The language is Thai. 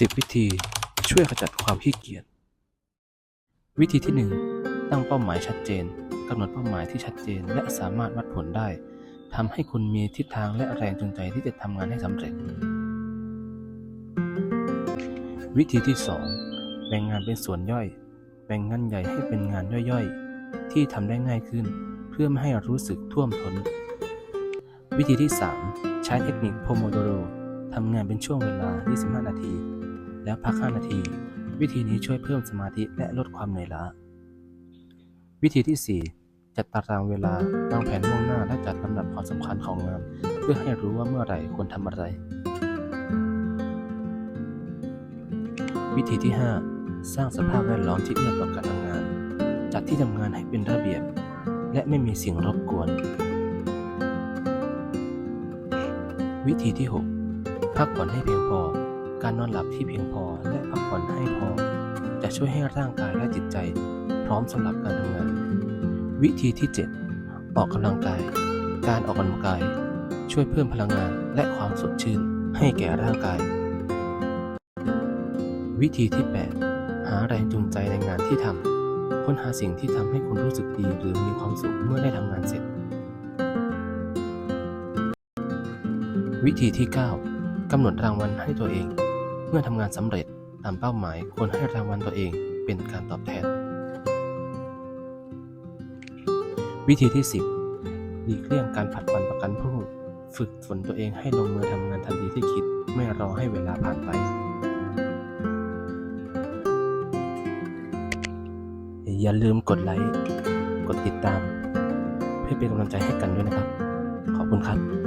10 วิธีช่วยขจัดความขี้เกียจ วิธีที่ 1 ตั้งเป้าหมายชัดเจนกำหนดเป้าหมายที่ชัดเจน และสามารถวัดผลได้ทำให้คุณมีทิศทางและแรงจูงใจที่จะทำงานให้สำเร็จ วิธีที่ 2 แบ่งงานเป็นส่วนย่อย แบ่งงานใหญ่ให้เป็นงานย่อยๆ ที่ทำได้ง่ายขึ้น เพื่อไม่ให้รู้สึกท่วมท้น วิธีที่ 3 ใช้เทคนิคโพโมโดโร ทำงานเป็นช่วงเวลา 25 นาที แล้วพัก 5 นาที วิธีนี้ช่วยเพิ่มสมาธิและลดความเหนื่อยล้า วิธีที่ 4 จัดตารางเวลาวางแผนล่วงหน้าและจัดลำดับความสำคัญของงาน เพื่อให้รู้ว่าเมื่อไหร่ควรทำอะไร วิธีที่ 5 สร้างสภาพแวดล้อมที่เอื้อต่อการทำงาน จัดที่ทำงานให้เป็นระเบียบ และไม่มีสิ่งรบกวน วิธีที่ 6 พักผ่อนให้เพียงพอ การนอนหลับที่เพียงพอและพักผ่อนให้พอ จะช่วยให้ร่างกายและจิตใจ พร้อมสำหรับการทำงาน วิธีที่ 7 ออกกำลังกาย การออกกำลังกาย ช่วยเพิ่มพลังงานและความสดชื่นให้แก่ร่างกาย วิธีที่ 8 หาแรงจูงใจในงานที่ทำค้นหาสิ่งที่ทำให้คุณรู้สึกดีหรือมีความสุขเมื่อได้ทำงานเสร็จ วิธีที่ 9 กำหนดรางวัลให้ตัวเอง เมื่อทำงานสำเร็จตามเป้าหมายควรให้รางวัลตัวเองเป็นการตอบแทน วิธีที่ 10หลีกเลี่ยงการผัดวันประกันพรุ่งฝึกฝนตัวเองให้ลงมือทำงานทันทีที่คิด ไม่รอให้เวลาผ่านไป อย่าลืมกดไลค์ กดติดตาม เพื่อเป็นกำลังใจให้กันด้วยนะครับ ขอบคุณครับ